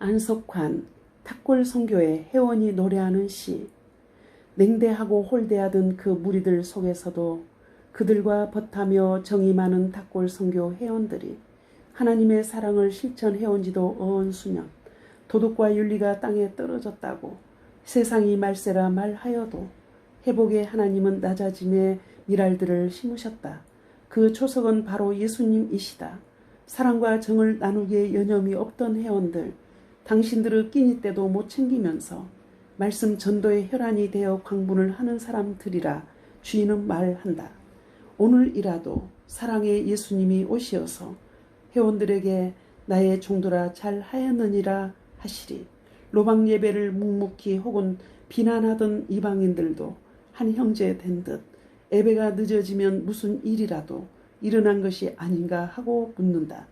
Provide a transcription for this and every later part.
안석환 탁골 성교의 회원이 노래하는 시 냉대하고 홀대하던 그 무리들 속에서도 그들과 벗하며 정이 많은 탁골 성교 회원들이 하나님의 사랑을 실천해온 지도 어언 수년 도덕과 윤리가 땅에 떨어졌다고 세상이 말세라 말하여도 회복의 하나님은 낮아짐의 미랄들을 심으셨다. 그 초석은 바로 예수님이시다. 사랑과 정을 나누기에 여념이 없던 회원들, 당신들의 끼니 때도 못 챙기면서 말씀 전도의 혈안이 되어 광분을 하는 사람들이라 주인은 말한다. 오늘이라도 사랑의 예수님이 오시어서 회원들에게 나의 종도라 잘 하였느니라 하시리. 로방 예배를 묵묵히 혹은 비난하던 이방인들도 한 형제 된 듯 예배가 늦어지면 무슨 일이라도 일어난 것이 아닌가 하고 묻는다.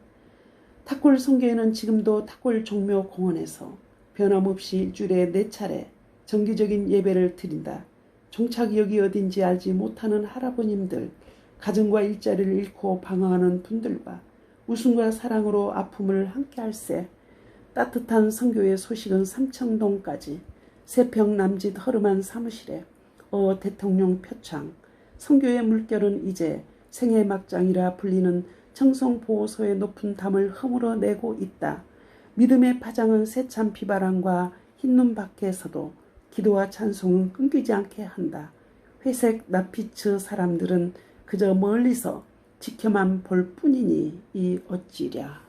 탁골 성교회는 지금도 탁골 종묘 공원에서 변함없이 일주일에 네 차례 정기적인 예배를 드린다. 종착역이 어딘지 알지 못하는 할아버님들, 가정과 일자리를 잃고 방황하는 분들과 웃음과 사랑으로 아픔을 함께 할세. 따뜻한 성교의 소식은 삼청동까지 세평 남짓 허름한 사무실에 어 대통령 표창 성교의 물결은 이제 생애 막장이라 불리는 청송보호소의 높은 담을 허물어내고 있다. 믿음의 파장은 세찬 비바람과 흰눈 밖에서도 기도와 찬송은 끊기지 않게 한다. 회색 나피츠 사람들은 그저 멀리서 지켜만 볼 뿐이니 이 어찌랴.